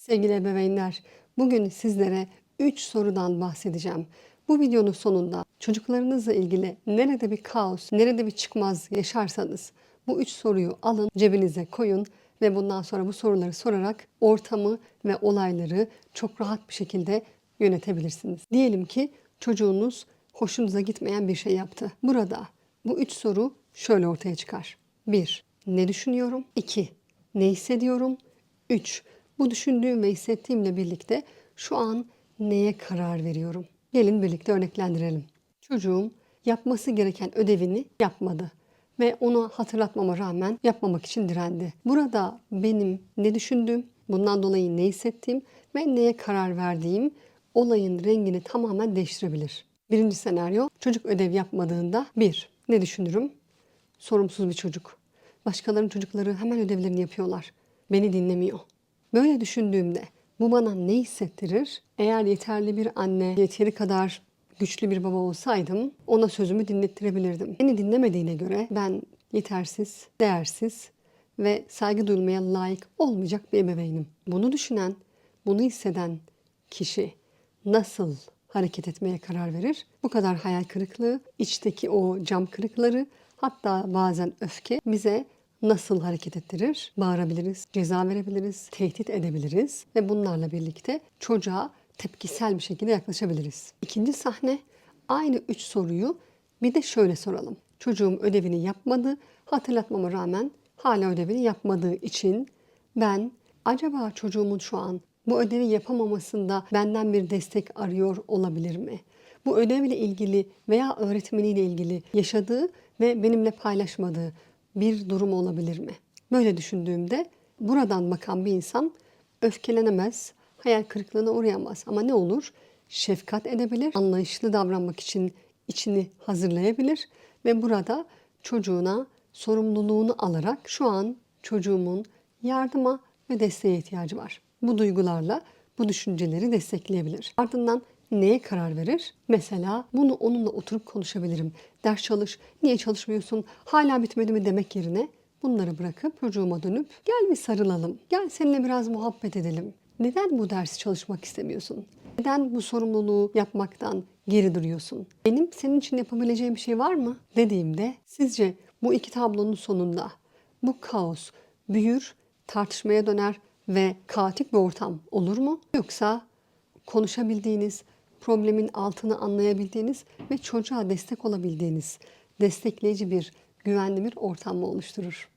Sevgili ebeveynler, bugün sizlere 3 sorudan bahsedeceğim. Bu videonun sonunda çocuklarınızla ilgili nerede bir kaos, nerede bir çıkmaz yaşarsanız bu 3 soruyu alın, cebinize koyun ve bundan sonra bu soruları sorarak ortamı ve olayları çok rahat bir şekilde yönetebilirsiniz. Diyelim ki çocuğunuz hoşunuza gitmeyen bir şey yaptı. Burada bu üç soru şöyle ortaya çıkar. 1. Ne düşünüyorum? 2. Ne hissediyorum? 3. Bu düşündüğüm ve hissettiğimle birlikte şu an neye karar veriyorum? Gelin birlikte örneklendirelim. Çocuğum yapması gereken ödevini yapmadı ve onu hatırlatmama rağmen yapmamak için direndi. Burada benim ne düşündüğüm, bundan dolayı ne hissettiğim ve neye karar verdiğim olayın rengini tamamen değiştirebilir. Birinci senaryo çocuk ödev yapmadığında bir ne düşünürüm? Sorumsuz bir çocuk. Başkalarının çocukları hemen ödevlerini yapıyorlar. Beni dinlemiyor. Böyle düşündüğümde bu bana ne hissettirir? Eğer yeterli bir anne, yeteri kadar güçlü bir baba olsaydım ona sözümü dinlettirebilirdim. Beni dinlemediğine göre ben yetersiz, değersiz ve saygı duyulmaya layık olmayacak bir ebeveynim. Bunu düşünen, bunu hisseden kişi nasıl hareket etmeye karar verir? Bu kadar hayal kırıklığı, içteki o cam kırıkları, hatta bazen öfke bize nasıl hareket ettirir? Bağırabiliriz, ceza verebiliriz, tehdit edebiliriz ve bunlarla birlikte çocuğa tepkisel bir şekilde yaklaşabiliriz. İkinci sahne aynı üç soruyu bir de şöyle soralım. Çocuğum ödevini yapmadı, hatırlatmama rağmen hala ödevini yapmadığı için ben acaba çocuğumun şu an bu ödevi yapamamasında benden bir destek arıyor olabilir mi? Bu ödevle ilgili veya öğretmeniyle ilgili yaşadığı ve benimle paylaşmadığı bir durum olabilir mi? Böyle düşündüğümde buradan bakan bir insan öfkelenemez, hayal kırıklığına uğrayamaz. Ama ne olur? Şefkat edebilir, anlayışlı davranmak için içini hazırlayabilir ve burada çocuğuna sorumluluğunu alarak şu an çocuğumun yardıma ve desteğe ihtiyacı var. Bu duygularla bu düşünceleri destekleyebilir. Ardından neye karar verir? Mesela bunu onunla oturup konuşabilirim. Ders çalış, niye çalışmıyorsun, hala bitmedi mi demek yerine bunları bırakıp çocuğuma dönüp gel bir sarılalım, gel seninle biraz muhabbet edelim. Neden bu dersi çalışmak istemiyorsun? Neden bu sorumluluğu yapmaktan geri duruyorsun? Benim senin için yapabileceğim bir şey var mı? Dediğimde sizce bu iki tablonun sonunda bu kaos büyür, tartışmaya döner ve kaotik bir ortam olur mu? Yoksa konuşabildiğiniz, problemin altını anlayabildiğiniz ve çocuğa destek olabildiğiniz destekleyici bir güvenli bir ortam oluşturur?